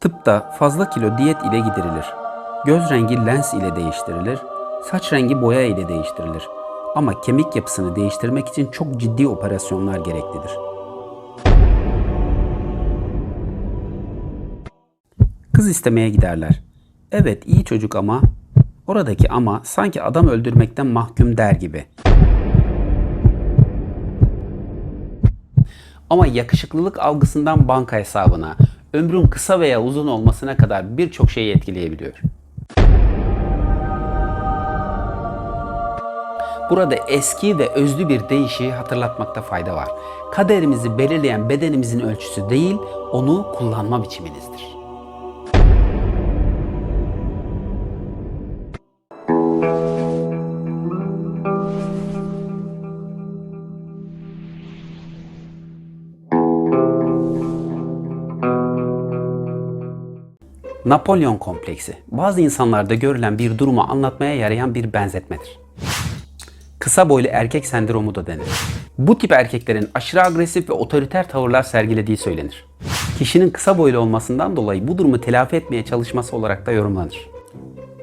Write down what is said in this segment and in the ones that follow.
Tıpta fazla kilo diyet ile giderilir. Göz rengi lens ile değiştirilir. Saç rengi boya ile değiştirilir. Ama kemik yapısını değiştirmek için çok ciddi operasyonlar gereklidir. Kız istemeye giderler. Evet iyi çocuk ama oradaki ama sanki adam öldürmekten mahkum der gibi. Ama yakışıklılık algısından banka hesabına, ömrün kısa veya uzun olmasına kadar birçok şeyi etkileyebiliyor. Burada eski ve özlü bir deyişi hatırlatmakta fayda var. Kaderimizi belirleyen bedenimizin ölçüsü değil, onu kullanma biçimimizdir. Napolyon kompleksi bazı insanlarda görülen bir durumu anlatmaya yarayan bir benzetmedir. Kısa boylu erkek sendromu da denir. Bu tip erkeklerin aşırı agresif ve otoriter tavırlar sergilediği söylenir. Kişinin kısa boylu olmasından dolayı bu durumu telafi etmeye çalışması olarak da yorumlanır.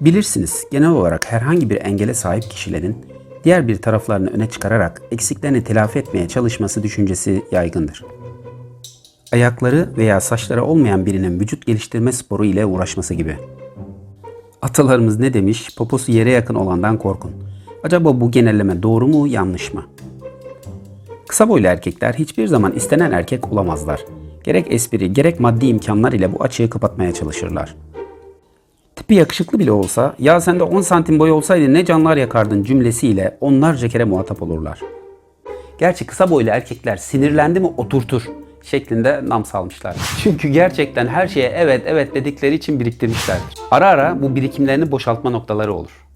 Bilirsiniz genel olarak herhangi bir engele sahip kişilerin diğer bir taraflarını öne çıkararak eksiklerini telafi etmeye çalışması düşüncesi yaygındır ayakları veya saçları olmayan birinin vücut geliştirme sporu ile uğraşması gibi. Atalarımız ne demiş? Poposu yere yakın olandan korkun. Acaba bu genelleme doğru mu, yanlış mı? Kısa boylu erkekler hiçbir zaman istenen erkek olamazlar. Gerek espri, gerek maddi imkanlar ile bu açığı kapatmaya çalışırlar. Tipi yakışıklı bile olsa, ya sen de 10 santim boyu olsaydı ne canlar yakardın cümlesiyle onlarca kere muhatap olurlar. Gerçi kısa boylu erkekler sinirlendi mi oturtur şeklinde nam salmışlar. Çünkü gerçekten her şeye evet evet dedikleri için biriktirmişlerdir. Ara ara bu birikimlerini boşaltma noktaları olur.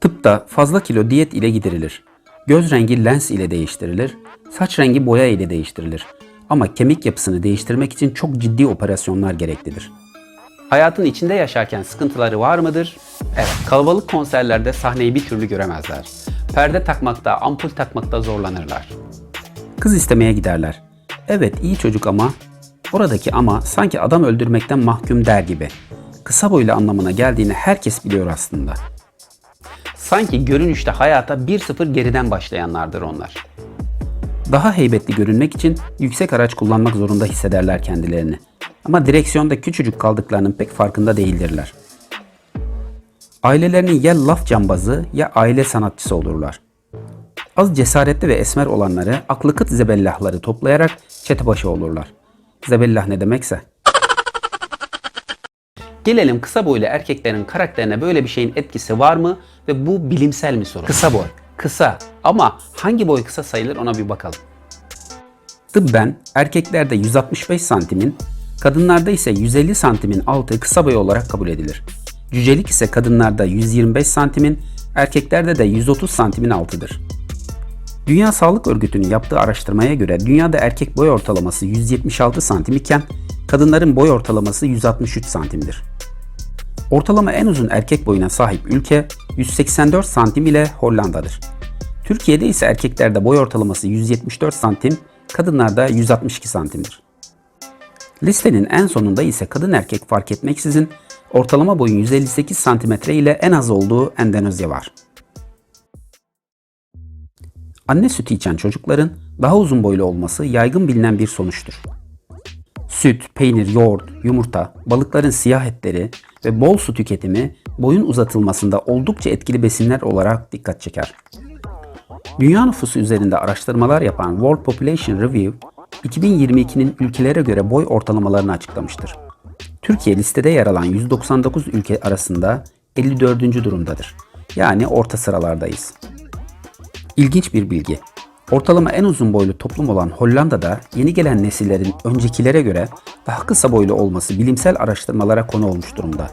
Tıpta fazla kilo diyet ile giderilir. Göz rengi lens ile değiştirilir. Saç rengi boya ile değiştirilir. Ama kemik yapısını değiştirmek için çok ciddi operasyonlar gereklidir. Hayatın içinde yaşarken sıkıntıları var mıdır? Evet. Kalabalık konserlerde sahneyi bir türlü göremezler. Perde takmakta, ampul takmakta zorlanırlar. Kız istemeye giderler. Evet iyi çocuk ama oradaki ama sanki adam öldürmekten mahkum der gibi. Kısa boylu anlamına geldiğini herkes biliyor aslında. Sanki görünüşte hayata 1-0 geriden başlayanlardır onlar. Daha heybetli görünmek için yüksek araç kullanmak zorunda hissederler kendilerini. Ama direksiyonda küçücük kaldıklarının pek farkında değildirler. Ailelerinin ya laf cambazı ya aile sanatçısı olurlar. Az cesaretli ve esmer olanları aklı kıt zebellahları toplayarak çete başı olurlar. Zebellah ne demekse. Gelelim kısa boylu erkeklerin karakterine böyle bir şeyin etkisi var mı ve bu bilimsel mi soru? Kısa boy. Kısa ama hangi boy kısa sayılır ona bir bakalım. Tıbben erkeklerde 165 santimin, kadınlarda ise 150 santimin altı kısa boy olarak kabul edilir. Cücelik ise kadınlarda 125 santimin, erkeklerde de 130 santimin altıdır. Dünya Sağlık Örgütü'nün yaptığı araştırmaya göre dünyada erkek boy ortalaması 176 santim iken kadınların boy ortalaması 163 santimdir. Ortalama en uzun erkek boyuna sahip ülke 184 santim ile Hollanda'dır. Türkiye'de ise erkeklerde boy ortalaması 174 santim, kadınlarda 162 santimdir. Listenin en sonunda ise kadın erkek fark etmeksizin ortalama boyun 158 santimetre ile en az olduğu Endonezya var. Anne sütü içen çocukların daha uzun boylu olması yaygın bilinen bir sonuçtur. Süt, peynir, yoğurt, yumurta, balıkların siyah etleri ve bol su tüketimi boyun uzatılmasında oldukça etkili besinler olarak dikkat çeker. Dünya nüfusu üzerinde araştırmalar yapan World Population Review, 2022'nin ülkelere göre boy ortalamalarını açıklamıştır. Türkiye listede yer alan 199 ülke arasında 54. durumdadır. Yani orta sıralardayız. İlginç bir bilgi. Ortalama en uzun boylu toplum olan Hollanda'da yeni gelen nesillerin öncekilere göre daha kısa boylu olması bilimsel araştırmalara konu olmuş durumda.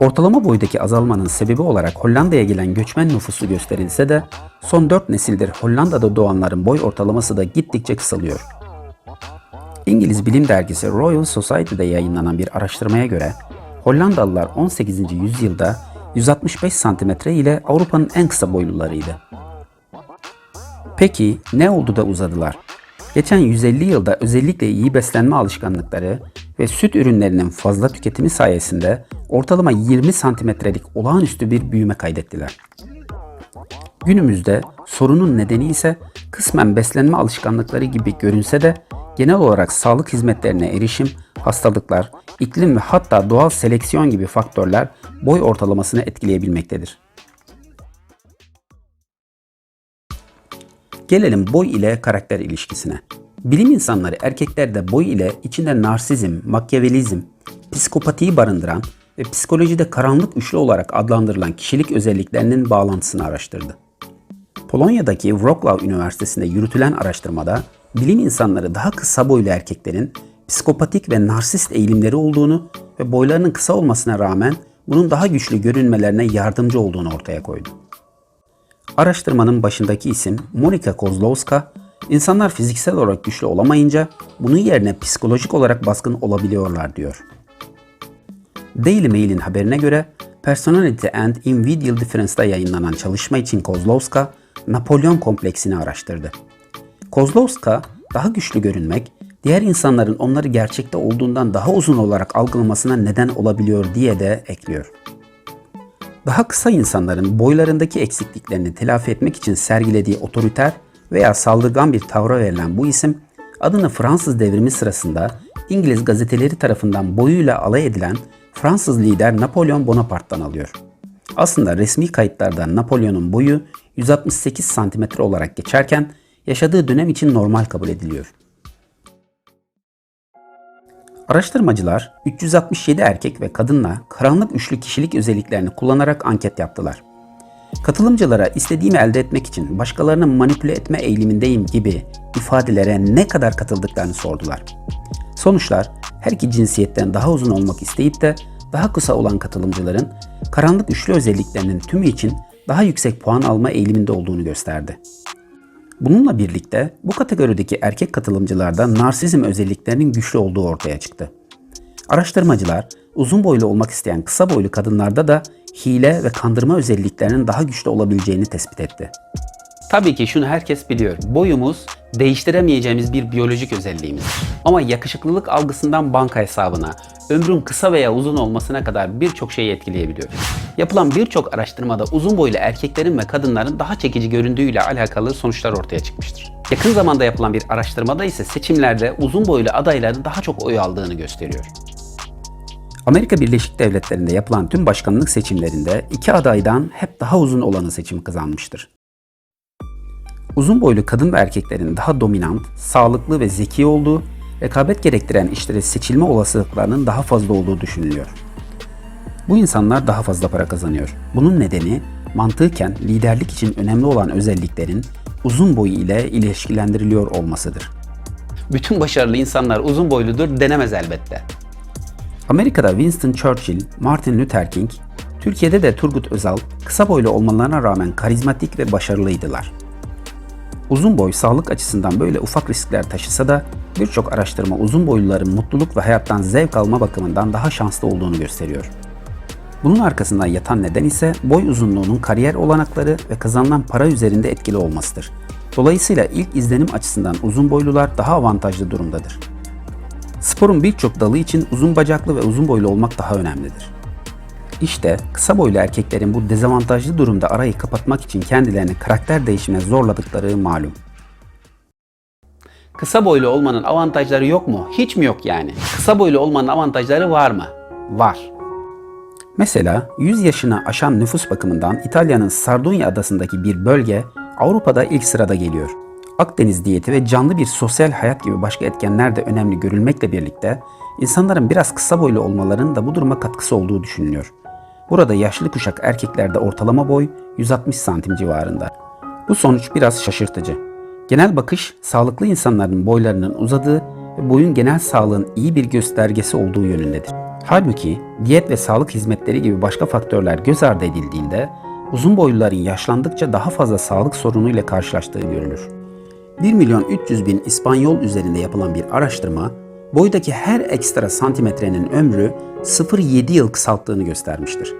Ortalama boydaki azalmanın sebebi olarak Hollanda'ya gelen göçmen nüfusu gösterilse de son 4 nesildir Hollanda'da doğanların boy ortalaması da gittikçe kısalıyor. İngiliz bilim dergisi Royal Society'de yayınlanan bir araştırmaya göre Hollandalılar 18. yüzyılda 165 santimetre ile Avrupa'nın en kısa boylularıydı. Peki ne oldu da uzadılar? Geçen 150 yılda özellikle iyi beslenme alışkanlıkları ve süt ürünlerinin fazla tüketimi sayesinde ortalama 20 santimetrelik olağanüstü bir büyüme kaydettiler. Günümüzde sorunun nedeni ise kısmen beslenme alışkanlıkları gibi görünse de genel olarak sağlık hizmetlerine erişim, hastalıklar, iklim ve hatta doğal seleksiyon gibi faktörler boy ortalamasını etkileyebilmektedir. Gelelim boy ile karakter ilişkisine. Bilim insanları erkeklerde boy ile içinde narsizm, makyavelizm, psikopatiyi barındıran ve psikolojide karanlık üçlü olarak adlandırılan kişilik özelliklerinin bağlantısını araştırdı. Polonya'daki Wrocław Üniversitesi'nde yürütülen araştırmada bilim insanları daha kısa boylu erkeklerin psikopatik ve narsist eğilimleri olduğunu ve boylarının kısa olmasına rağmen bunun daha güçlü görünmelerine yardımcı olduğunu ortaya koydu. Araştırmanın başındaki isim Monika Kozlowska, insanlar fiziksel olarak güçlü olamayınca bunun yerine psikolojik olarak baskın olabiliyorlar diyor. Daily Mail'in haberine göre Personality and Individual Difference'da yayınlanan çalışma için Kozlowska, Napolyon kompleksini araştırdı. Kozlowska, daha güçlü görünmek, diğer insanların onları gerçekte olduğundan daha uzun olarak algılamasına neden olabiliyor diye de ekliyor. Daha kısa insanların boylarındaki eksikliklerini telafi etmek için sergilediği otoriter veya saldırgan bir tavra verilen bu isim, adını Fransız devrimi sırasında İngiliz gazeteleri tarafından boyuyla alay edilen Fransız lider Napolyon Bonaparte'dan alıyor. Aslında resmi kayıtlarda Napolyon'un boyu 168 santimetre olarak geçerken yaşadığı dönem için normal kabul ediliyor. Araştırmacılar 367 erkek ve kadınla karanlık üçlü kişilik özelliklerini kullanarak anket yaptılar. Katılımcılara istediğimi elde etmek için başkalarını manipüle etme eğilimindeyim gibi ifadelere ne kadar katıldıklarını sordular. Sonuçlar her iki cinsiyetten daha uzun olmak isteyip de daha kısa olan katılımcıların karanlık üçlü özelliklerinin tümü için daha yüksek puan alma eğiliminde olduğunu gösterdi. Bununla birlikte bu kategorideki erkek katılımcılarda narsizm özelliklerinin güçlü olduğu ortaya çıktı. Araştırmacılar uzun boylu olmak isteyen kısa boylu kadınlarda da hile ve kandırma özelliklerinin daha güçlü olabileceğini tespit etti. Tabii ki şunu herkes biliyor. Boyumuz değiştiremeyeceğimiz bir biyolojik özelliğimiz. Ama yakışıklılık algısından banka hesabına, ömrün kısa veya uzun olmasına kadar birçok şeyi etkileyebiliyor. Yapılan birçok araştırmada uzun boylu erkeklerin ve kadınların daha çekici göründüğüyle alakalı sonuçlar ortaya çıkmıştır. Yakın zamanda yapılan bir araştırmada ise seçimlerde uzun boylu adayların daha çok oy aldığını gösteriyor. Amerika Birleşik Devletleri'nde yapılan tüm başkanlık seçimlerinde iki adaydan hep daha uzun olanı seçim kazanmıştır. Uzun boylu kadın ve erkeklerin daha dominant, sağlıklı ve zeki olduğu, rekabet gerektiren işlere seçilme olasılıklarının daha fazla olduğu düşünülüyor. Bu insanlar daha fazla para kazanıyor. Bunun nedeni mantıken liderlik için önemli olan özelliklerin uzun boyu ile ilişkilendiriliyor olmasıdır. Bütün başarılı insanlar uzun boyludur denemez elbette. Amerika'da Winston Churchill, Martin Luther King, Türkiye'de de Turgut Özal kısa boylu olmalarına rağmen karizmatik ve başarılıydılar. Uzun boy sağlık açısından böyle ufak riskler taşısa da birçok araştırma uzun boyluların mutluluk ve hayattan zevk alma bakımından daha şanslı olduğunu gösteriyor. Bunun arkasından yatan neden ise boy uzunluğunun kariyer olanakları ve kazanılan para üzerinde etkili olmasıdır. Dolayısıyla ilk izlenim açısından uzun boylular daha avantajlı durumdadır. Sporun birçok dalı için uzun bacaklı ve uzun boylu olmak daha önemlidir. İşte kısa boylu erkeklerin bu dezavantajlı durumda arayı kapatmak için kendilerini karakter değişimine zorladıkları malum. Kısa boylu olmanın avantajları yok mu? Hiç mi yok yani? Kısa boylu olmanın avantajları var mı? Var. Mesela 100 yaşını aşan nüfus bakımından İtalya'nın Sardunya adasındaki bir bölge Avrupa'da ilk sırada geliyor. Akdeniz diyeti ve canlı bir sosyal hayat gibi başka etkenler de önemli görülmekle birlikte insanların biraz kısa boylu olmalarının da bu duruma katkısı olduğu düşünülüyor. Burada yaşlı kuşak erkeklerde ortalama boy 160 santim civarında. Bu sonuç biraz şaşırtıcı. Genel bakış sağlıklı insanların boylarının uzadığı ve boyun genel sağlığın iyi bir göstergesi olduğu yönündedir. Halbuki diyet ve sağlık hizmetleri gibi başka faktörler göz ardı edildiğinde uzun boyluların yaşlandıkça daha fazla sağlık sorunuyla karşılaştığı görülür. 1 milyon 300 bin İspanyol üzerinde yapılan bir araştırma, boydaki her ekstra santimetrenin ömrü 0,7 yıl kısalttığını göstermiştir.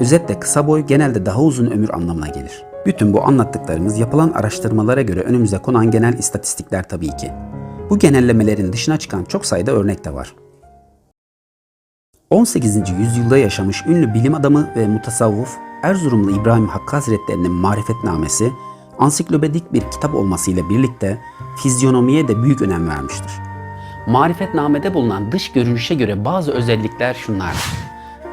Özetle kısa boy genelde daha uzun ömür anlamına gelir. Bütün bu anlattıklarımız yapılan araştırmalara göre önümüze konan genel istatistikler tabii ki. Bu genellemelerin dışına çıkan çok sayıda örnek de var. 18. yüzyılda yaşamış ünlü bilim adamı ve mutasavvuf Erzurumlu İbrahim Hakkı Hazretleri'nin Marifetnamesi, ansiklopedik bir kitap olmasıyla birlikte fizyonomiye de büyük önem vermiştir. Marifetname'de bulunan dış görünüşe göre bazı özellikler şunlardır.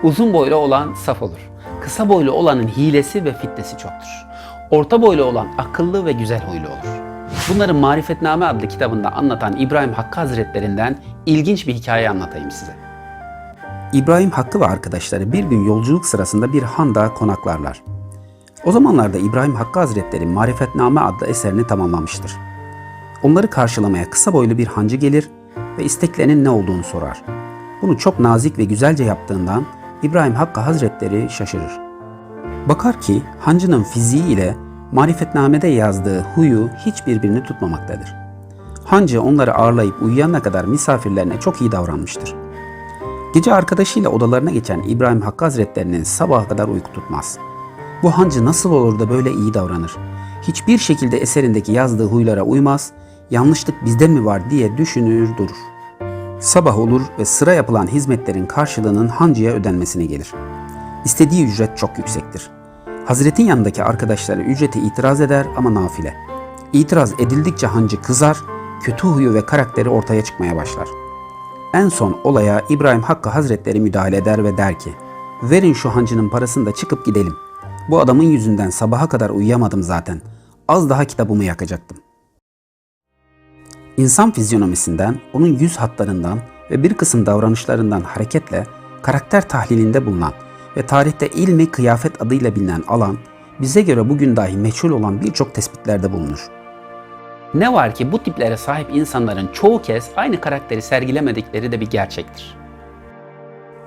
Uzun boylu olan saf olur. Kısa boylu olanın hilesi ve fitnesi çoktur. Orta boylu olan akıllı ve güzel huylu olur. Bunları Marifetname adlı kitabında anlatan İbrahim Hakkı Hazretlerinden ilginç bir hikaye anlatayım size. İbrahim Hakkı ve arkadaşları bir gün yolculuk sırasında bir handa konaklarlar. O zamanlarda İbrahim Hakkı Hazretleri Marifetname adlı eserini tamamlamıştır. Onları karşılamaya kısa boylu bir hancı gelir ve isteklerinin ne olduğunu sorar. Bunu çok nazik ve güzelce yaptığından İbrahim Hakkı Hazretleri şaşırır. Bakar ki hancının fiziği ile marifetnamede yazdığı huyu hiç birbirini tutmamaktadır. Hancı onları ağırlayıp uyuyana kadar misafirlerine çok iyi davranmıştır. Gece arkadaşıyla odalarına geçen İbrahim Hakkı Hazretlerinin sabaha kadar uyku tutmaz. Bu hancı nasıl olur da böyle iyi davranır? Hiçbir şekilde eserindeki yazdığı huylara uymaz, yanlışlık bizden mi var diye düşünür durur. Sabah olur ve sıra yapılan hizmetlerin karşılığının hancıya ödenmesine gelir. İstediği ücret çok yüksektir. Hazretin yanındaki arkadaşları ücrete itiraz eder ama nafile. İtiraz edildikçe hancı kızar, kötü huyu ve karakteri ortaya çıkmaya başlar. En son olaya İbrahim Hakkı Hazretleri müdahale eder ve der ki, verin şu hancının parasını da çıkıp gidelim. Bu adamın yüzünden sabaha kadar uyuyamadım zaten. Az daha kitabımı yakacaktım. İnsan fizyonomisinden, onun yüz hatlarından ve bir kısım davranışlarından hareketle karakter tahlilinde bulunan ve tarihte ilmi kıyafet adıyla bilinen alan, bize göre bugün dahi meçhul olan birçok tespitlerde bulunur. Ne var ki bu tiplere sahip insanların çoğu kez aynı karakteri sergilemedikleri de bir gerçektir.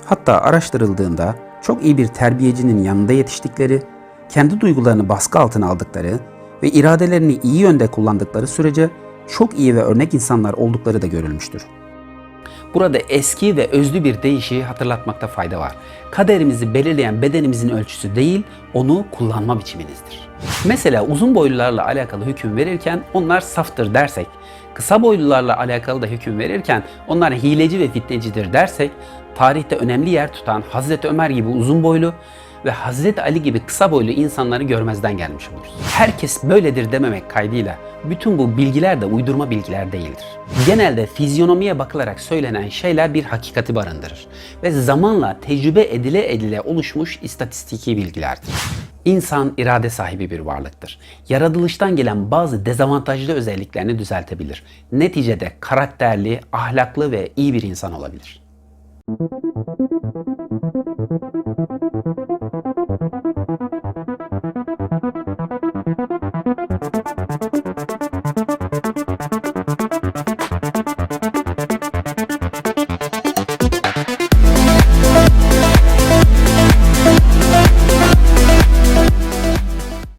Hatta araştırıldığında çok iyi bir terbiyecinin yanında yetiştikleri, kendi duygularını baskı altına aldıkları ve iradelerini iyi yönde kullandıkları sürece çok iyi ve örnek insanlar oldukları da görülmüştür. Burada eski ve özlü bir deyişi hatırlatmakta fayda var. Kaderimizi belirleyen bedenimizin ölçüsü değil, onu kullanma biçiminizdir. Mesela uzun boylularla alakalı hüküm verirken onlar saftır dersek, kısa boylularla alakalı da hüküm verirken onlar hileci ve fitnecidir dersek, tarihte önemli yer tutan Hazreti Ömer gibi uzun boylu ve Hazreti Ali gibi kısa boylu insanları görmezden gelmiş oluruz. Herkes böyledir dememek kaydıyla bütün bu bilgiler de uydurma bilgiler değildir. Genelde fizyonomiye bakılarak söylenen şeyler bir hakikati barındırır ve zamanla tecrübe edile edile oluşmuş istatistiki bilgilerdir. İnsan irade sahibi bir varlıktır. Yaratılıştan gelen bazı dezavantajlı özelliklerini düzeltebilir. Neticede karakterli, ahlaklı ve iyi bir insan olabilir.